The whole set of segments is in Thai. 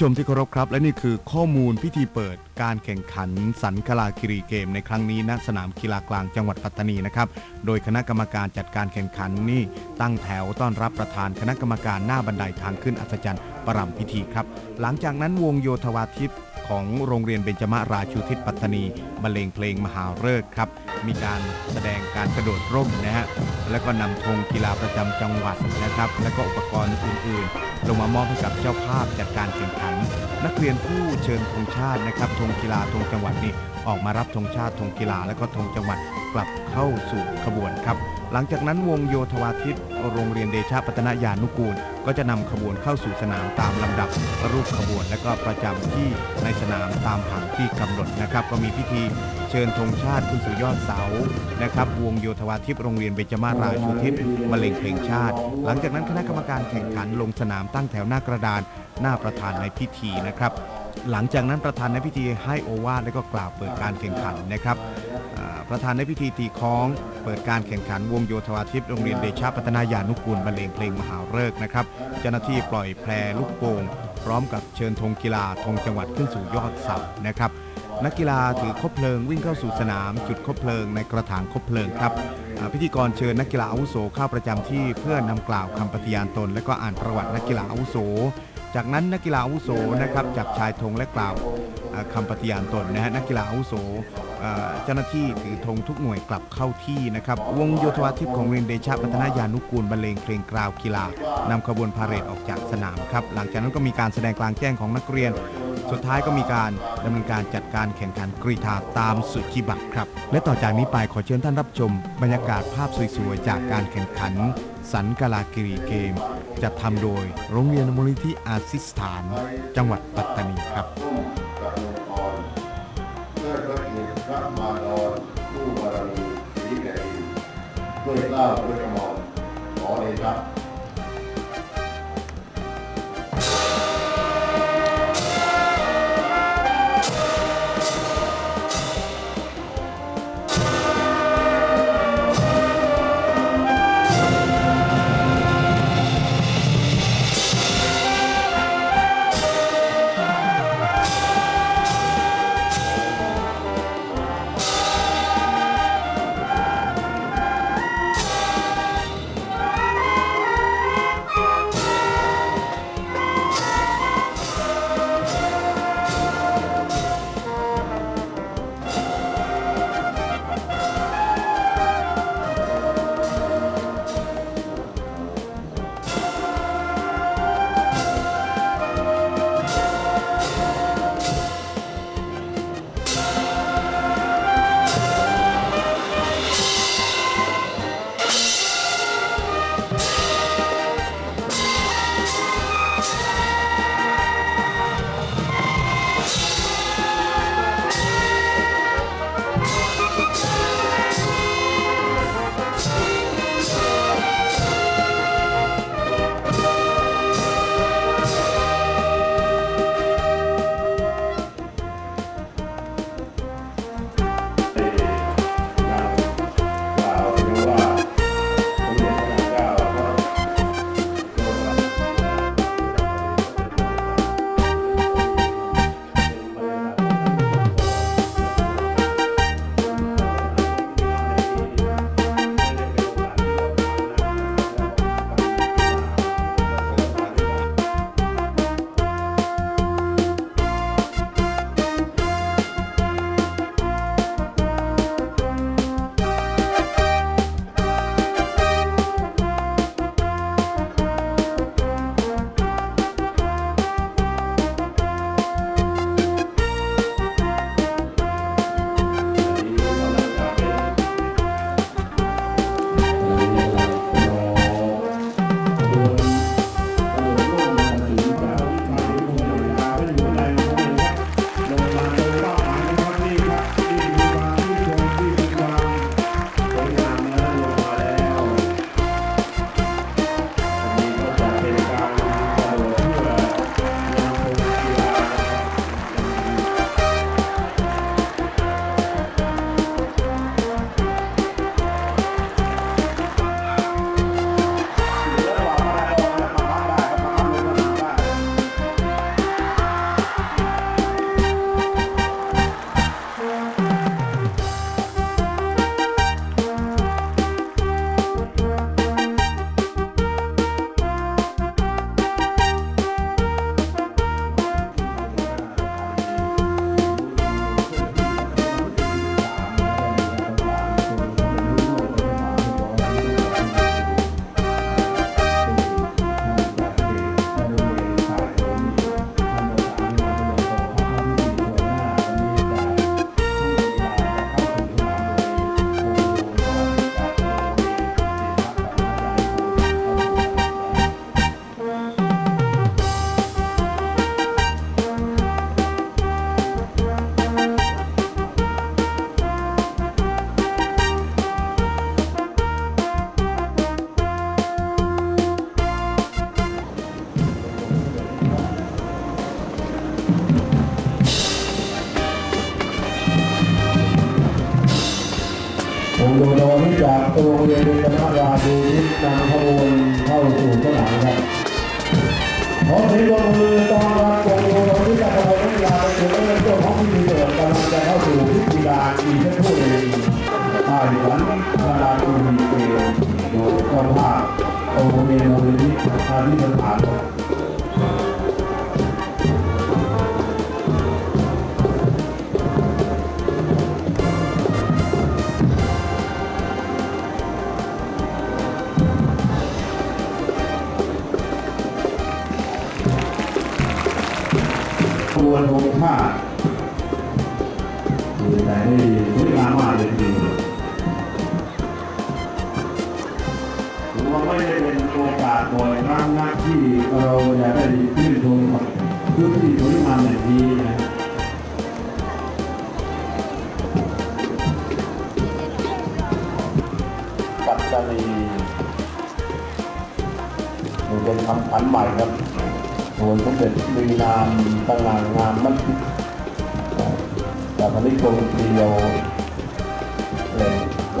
ผู้ชมที่เคารพครับ และนี่คือข้อมูลพิธีเปิดการแข่งขันสันคลาคิรีเกมในครั้งนี้ณสนามกีฬากลางจังหวัดปัตตานีนะครับ โดยคณะกรรมการจัดการแข่งขันนี่ตั้งแถวต้อนรับประธานคณะกรรมการหน้าบันไดทางขึ้นอัศจรรย์ประรำพิธีครับ หลังจากนั้นวงโยธวาทิตของโรงเรียนเบญจมาราชูทิศปัตตานีบรรเลงเพลงมหาฤกษ์ครับ มีการแสดงการกระโดดร่มนะฮะ แล้วก็นำธงกีฬาประจำจังหวัดนะครับ แล้วก็อุปกรณ์อื่นๆ ลงมามอบให้กับเจ้าภาพจัดการแข่งขัน นักเรียนผู้เชิญธงชาตินะครับธงกีฬาธงจังหวัดนี่ออกมารับธงชาติธงกีฬาและก็ธงจังหวัดกลับเข้าสู่ขบวนครับ หลังจากนั้นวงโยธวาทิตโรงเรียนเดชะพัฒนายานุกูล ก็จะนำขบวนเข้าสู่สนามตามลำดับรูปขบวน และก็ประจำที่ในสนามตามผังที่กำหนดนะครับ ก็มีพิธีเชิญธงชาติขึ้นสู่ยอดเสานะครับ วงโยธวาทิตโรงเรียนเบญจมาราชูทิศมะเร็งเพลงชาติ หลังจากนั้นคณะกรรมการแข่งขันลงสนามตั้งแถวหน้ากระดานหน้าประธานในพิธีนะครับ หลังจากนั้นประธานในพิธีให้โอวาทและก็กล่าวเปิดการแข่งขันนะครับประธานในพิธีตีค้องเปิดการแข่งขันวงโยธวาทิตโรงเรียนเดชะพัฒนายานุกูลบรรเลงเพลงมหาฤกษ์นะครับเจ้าหน้าที่ปล่อยแพรลูกโป่งพร้อมกับเชิญธงกีฬาธงจังหวัดขึ้นสู่ยอดเสานะครับนักกีฬาถือคบเพลิงวิ่งเข้าสู่สนาม จุดคบเพลิงในกระถางคบเพลิงครับพิธีกรเชิญนักกีฬาอาวุโสเข้าประจำที่เพื่อนำกล่าวคำปฏิญาณตน และก็อ่านประวัตินักกีฬาอาวุโส จากนั้นนักกีฬาอาวุโสนะครับจับชายธงและกล่าวอ่าคำปฏิญาณตนนะฮะนักกีฬาอาวุโสเจ้าหน้าที่ถือธงทุกหน่วยกลับเข้าที่นะครับ วงโยธวาทิตของเรียนเดชะพัฒนายานุกูลบรรเลงเพลงกราวกีฬานำขบวนพาเหรดออกจากสนามครับ หลังจากนั้นก็มีการแสดงกลางแจ้งของนักเรียน สุดท้ายก็มีการดำเนินการจัดการแข่งขันกรีธาตามสุจิบัตรครับ และต่อจากนี้ไปขอเชิญท่านรับชม บรรยากาศภาพสวยๆ จากการแข่งขัน สันกาลากิรีเกม จัดทำโดยโรงเรียนมูลนิธิอาซิสถาน จังหวัดปัตตานีครับเพื่อพระเกียรติพระมารดรผู้บารมีสีแผ่นดินด้วยเกล้าด้วยกระหม่อมขอเดชะค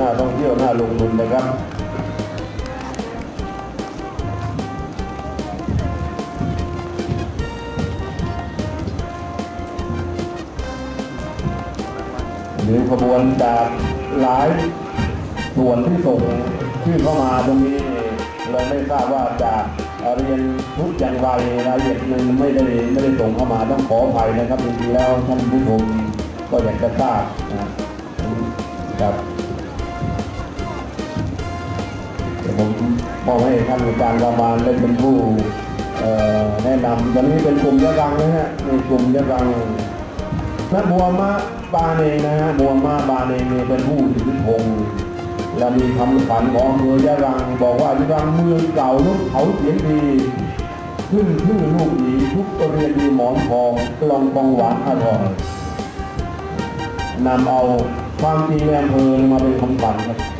น่าท่องเที่ยวน่าลงทุนนะครับหรือขบวนจากหลายส่วนที่ส่งชื่อเข้ามาตรงนี้เราไม่ทราบว่าจะเรียนทุกอย่างไรรายละเอียดนึงไม่ได้ไม่ได้ส่งเข้ามาต้องขออภัยนะครับจริงๆแล้วท่านผู้ชมก็อยากจะทราบนะครับ มอบให้ท่านอาจารย์ระมาณได้เป็นผู้แนะนำตอนนี้เป็นกลุ่มยะรังนะฮะในกลุ่มยะรังนักบัวมาบาเนนะฮะบัวมาบาเนเนี่ยเป็นผู้ถือธงและมีคำขวัญของอำเภอยะรัง บอกว่ายะรังเมืองเก่าลูกเขาเสียงดีขึ้นชื่อลูกหยีทุกเรียนดีหมอนทองกลองกองหวานอร่อยนำเอาความจริงในอำเภอมาเป็นคำขวัญครับว่าเราขึ้นครับ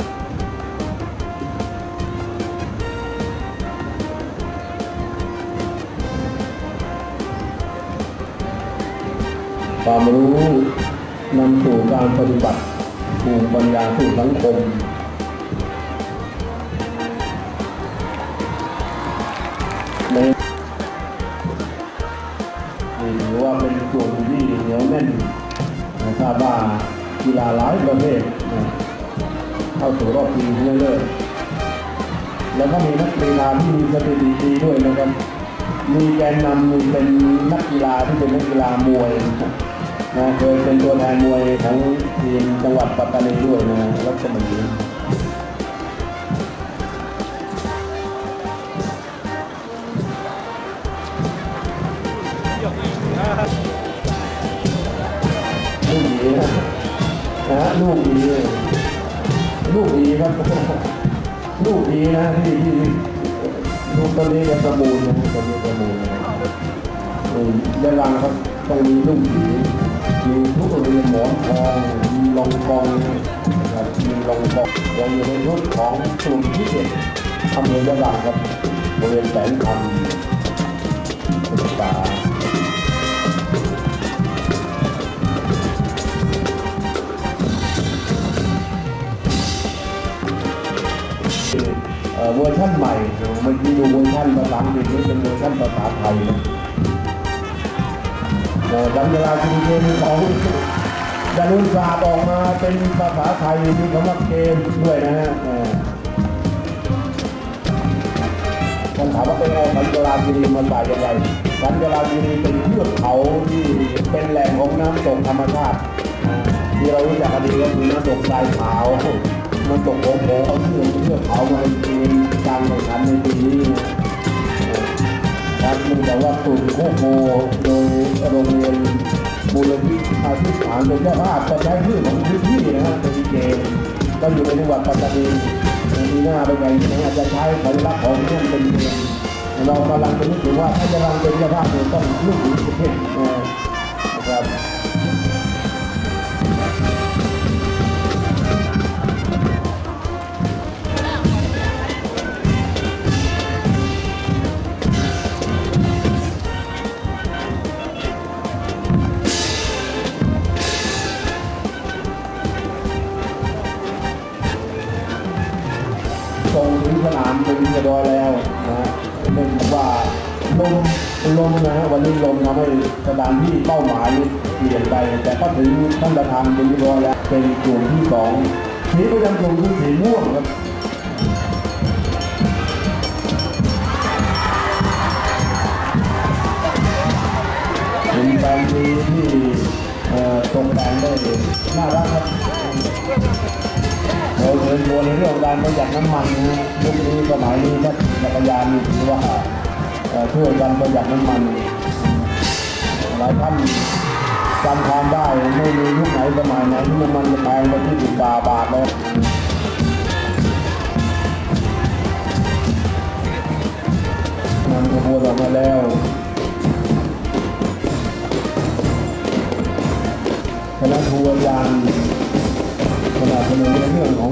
ความรู้นำสู่การปฏิบัติภูมิปัญญาสู่สังคม ในถือว่าเป็นกลุ่มที่เหนียวแน่นทราบว่ากีฬาหลายประเภทเข้าสู่รอบชิงชนะเลิศแล้วก็มีนักกีฬาที่มีสถิติดีด้วยนะครับ มีแกนนำมีเป็นนักกีฬาที่เป็นนักกีฬามวย นะเคยเป็นตัวแทนมวยของทีมจังหวัดปัตตานีด้วยนะรัชมัยลูกหยีนะนะฮะลูกหยีลูกหยีครับลูกหยีนะที่ที่ลูกตอนนี้จะประมูลนะตอนนี้ประมูลนะนี่ยาลังครับต้องมีลูกหยี มีทุกโรงเรียนหมอนทองมีลงกองนะครับมีลงกองยังอยู่ในรุ่นของกลุ่มที่เจ็ดอำเภอยะลังครับบริเวณแสนคำศึกษาเวอร์ชั่นใหม่เมื่อกี้ดูเวอร์ชั่นภาษาอังกฤษนี่เป็นเวอร์ชั่นภาษาไทยนะ ดังเวลาจริงเกมของดารุนศาสตร์ออกมาเป็นภาษาไทยมีคำว่าเกมด้วยนะฮะเอ่อผมถามว่าเป็นเอาสันกลาคีรีมาใส่ยังไงสันกลาคีรีเป็นเทือกเขาที่เป็นแหล่งของน้ำตกธรรมชาติที่เรารู้จักกันดีก็คือน้ำตกทรายขาวมันตกโผล่เอาเชือกเชือกเขามาเป็นกมการแข่งขันในปีนี้ การับเนื่องว่าตุ่มโคโคโดยโรงเรียนมูลนิธิอาชีพฐานเป็นเจ้าภาพจะใช้ชื่อของพื้นที่นะฮะเป็นเกมก็อยู่ในจังหวัดปัตตานีมีหน้าเป็นไงนะอาจจะใช้ผลลักษณ์ของที่องเป็นเกมเรากำลังจะนึกถึงว่าถ้าจะรังเป็นเจ้าภาพเนี่ยต้องลูกหญิงประเทศ นะเนื่องว่าลมลมนะฮะวันนี้ลมทำให้สถานที่เป้าหมายเปลี่ยนไป แต่ก็ถึงท่านประธานเป็นที่รอแล้วเป็นกลุ่มที่สองสีประจำงลุ่คือสีม่วงครับเป็นการที่ตกแต่งได้น่ารักครับ เป็นตัวในเรื่องการประหยัดน้ำมันนะยุคนี้สมัยนี้ถ้าขี่จักรยานนี่ถือว่าช่วยกันประหยัดน้ำมันหลายท่านจำความได้ไม่มียุคไหนสมัยไหนที่น้ำมันจะแพงไปที่สิบบาทบาทเลยนำขบวนออกมาแล้วคณะทัวร์ยาน 我们เดือนที่๑ข不ง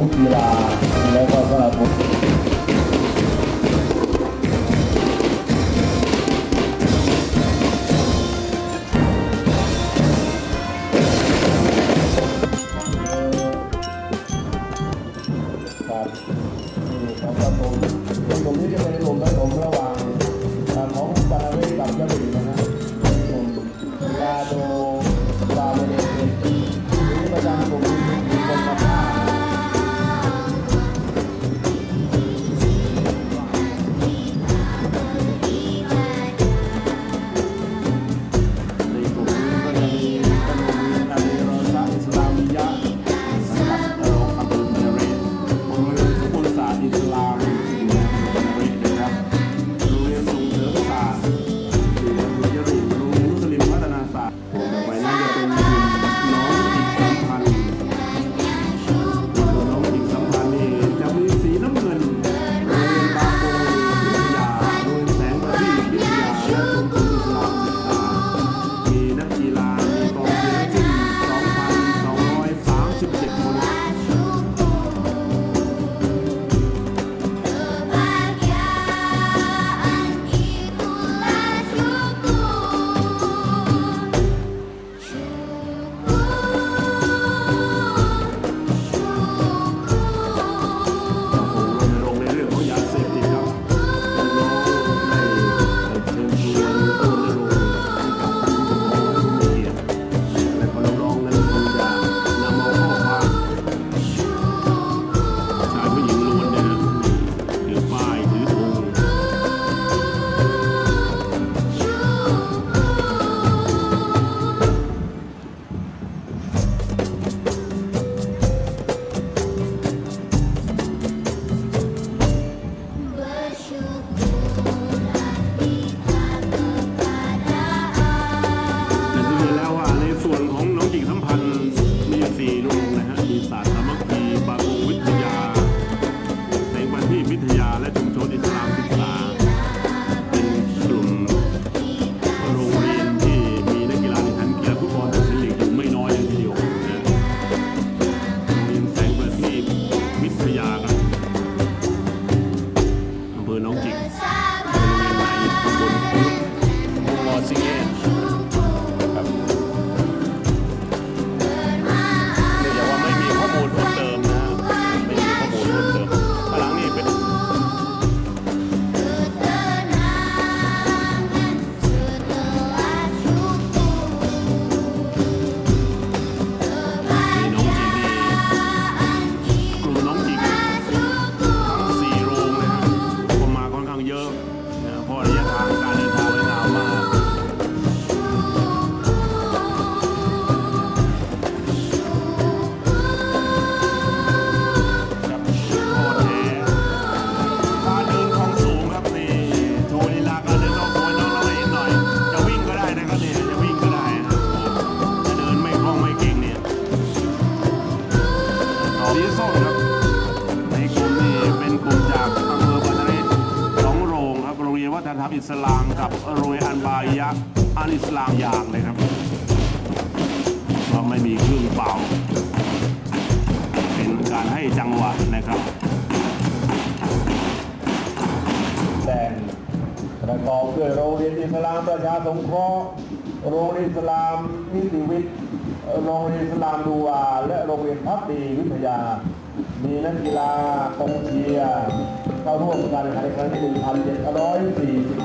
1,740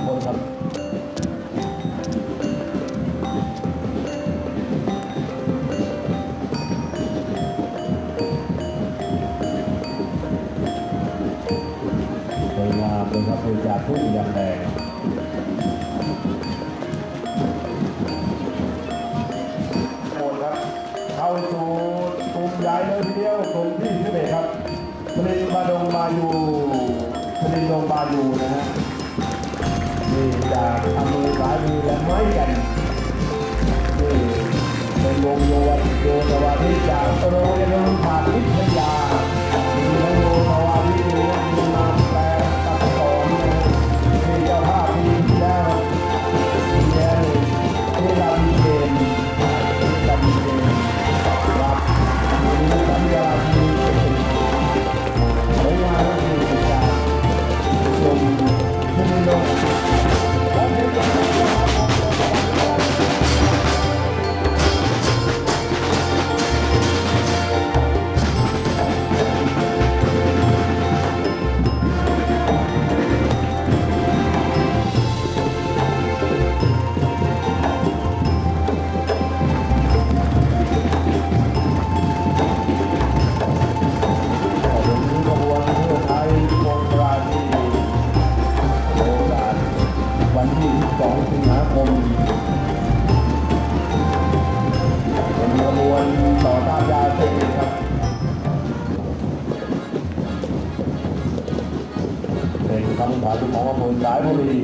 มันขายเป็นของอำเภอขายบุรี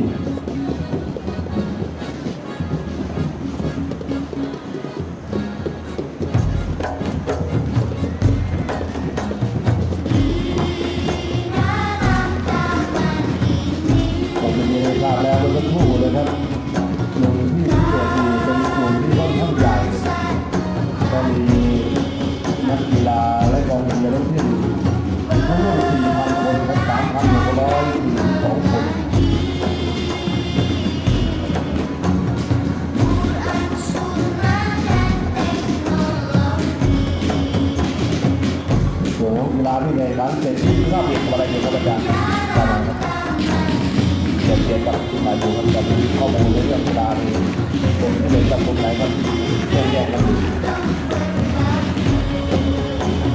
ที่มาดูกันจะมีข้อมูลในเรื่องการผมเห็นตำบผมไหนก็แยกๆกัน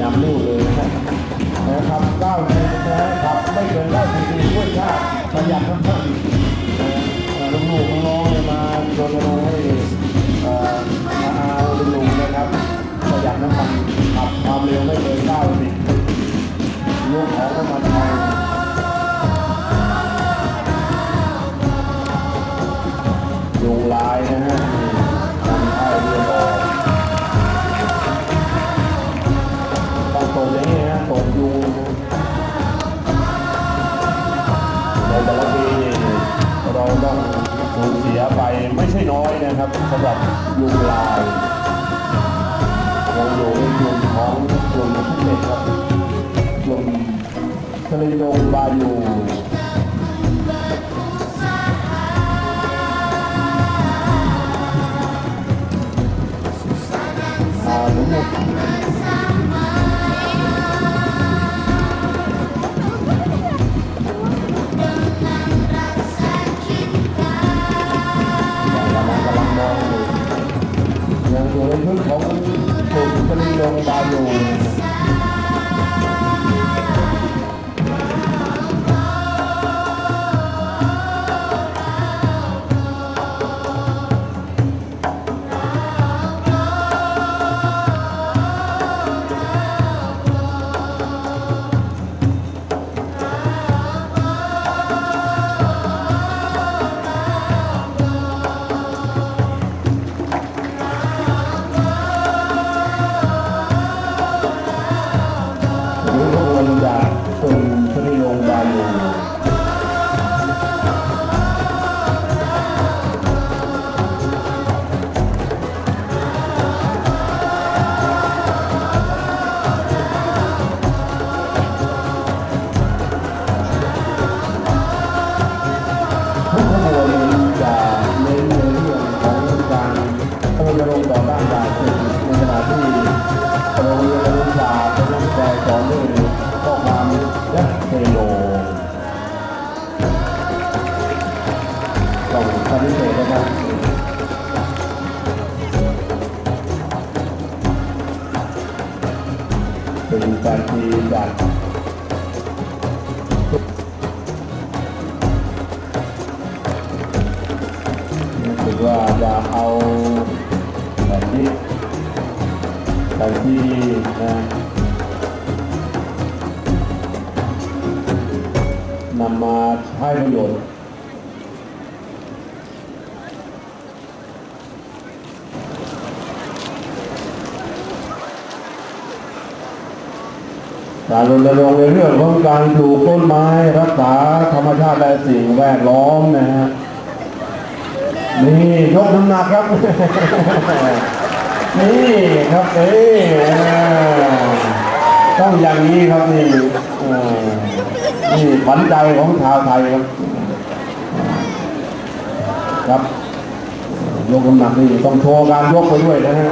นำลูกเลยนะครับเก้าวดืนนะครับไม่เกินได้จริบปีด้วยชาติประหยัดน้ำมันลูกน้องๆมาโดนลงให้มาเอาลุงนะครับประหยัดน้ำมันขับความเร็วไม่เกินเก้าสิบลูกของน้ำมันไทย ยุงลายนะฮะทำให้เลือดออกต้องตบองนี้ฮะตบยุงในแต่ละปีเราต้องสูญเสียไปไม่ใช่น้อยนะครับสำหรับยุงลายยังอยู่ในกลุ่มของกลุ่มทุ่เด็กครับกลุ่มทะเลดงบายู เราปฏิเสธนะครับเป็นการทีจากรู้สึกว่าจะเอาแบบนี้แบบที่นะนำมาให้ประโยชน์ การรณรงค์ในเรื่องของการปลูกต้นไม้รักษาธรรมชาติและสิ่งแวดล้อมนะฮะนี่ยกน้ำหนักครับ นี่ครับเอ้ยอ่าต้องอย่างนี้ครับนี่นี่ขวัญใจของชาวไทยครับ ครับยกน้ำหนักนี่ต้องโชว์การยกไปด้วยนะฮะ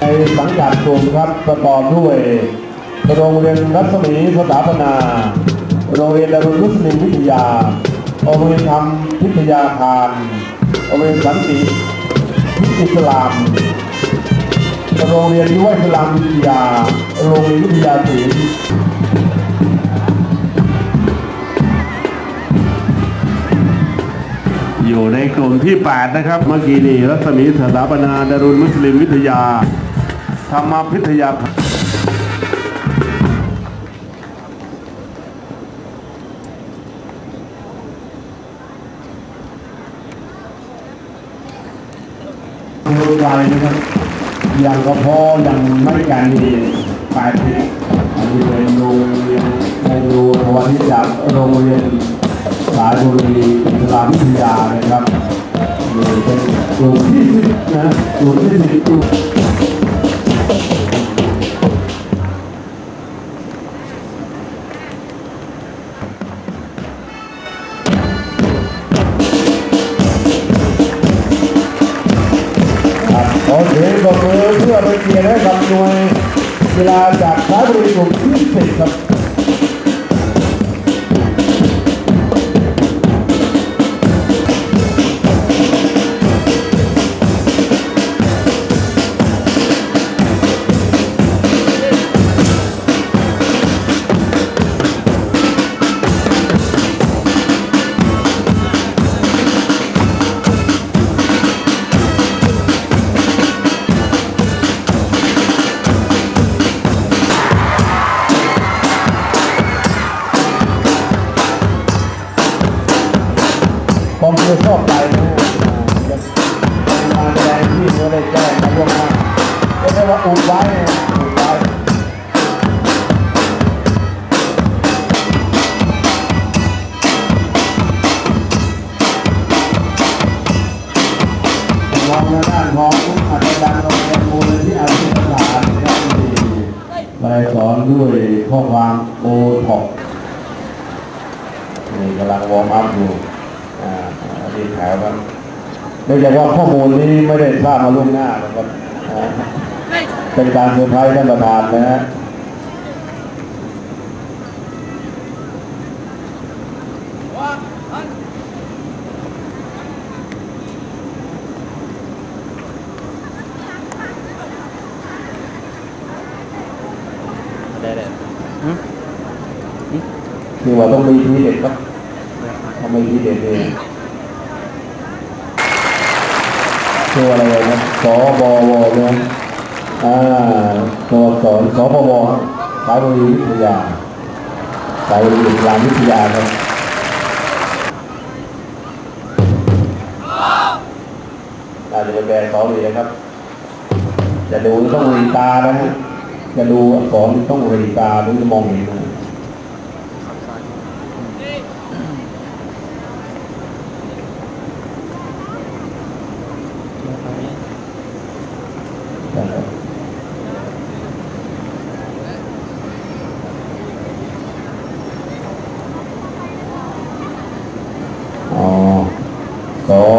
ในสังกัดกลุ่มครับประกอบด้วย โรงเรียนรัศมีสถาปนา โรงเรียนดารุณมุสลิมวิทยา โรงเรียนธรรมพิทยาคาร โรงเรียนสันติอิสลาม โรงเรียนยุวอิสลามวิทยา โรงเรียนวิทยาศิลป์อยู่ในกลุ่มที่ 8 นะครับ เมื่อกี้นี่รัศมีสถาปนาดารุณมุสลิมวิทยา ธรรมพิทยาดูไกลนะครับอย่างกระเพาะอย่างไม่กันนี่แปดสิบอันนี้เป็นโรงเรียนในดูทวันนี้จากโรงเรียนสายบุรีอิสลามวิทยานะครับนี่เป็นกลุ่มที่สิบนะกลุ่มที่สิบกลุ่ม ขอเสียงปรบมือเพื่อเป็นเกียรติให้กับหน่วยกีฬาจากสายบุรีกลุ่มที่สิบครับ ด้วยข้อความโอท็อปนี่กำลังวอร์มอัพอยู่อ่าดีแถวครับเนื่องจากว่าข้อมูลนี้ไม่ได้ทราบมาล่วงหน้านะครับเป็นการเซอร์ไพรส์ท่านประธานนะฮะ คือ ว่าต้องมีทีเด็ดครับทำไมทีเด็ดเลยตัวอะไรนะสบวนะอ่าตัวสอนสบวสายบริวิทยาสายบริวิทยาวิทยาครับอาจจะเป็นแบรนด์สองดีนะครับจะดูต้องรีตานะฮะจะดูสอักษรต้องรีตาถึงจะมองเห็นนะ นะครับอ๋อสว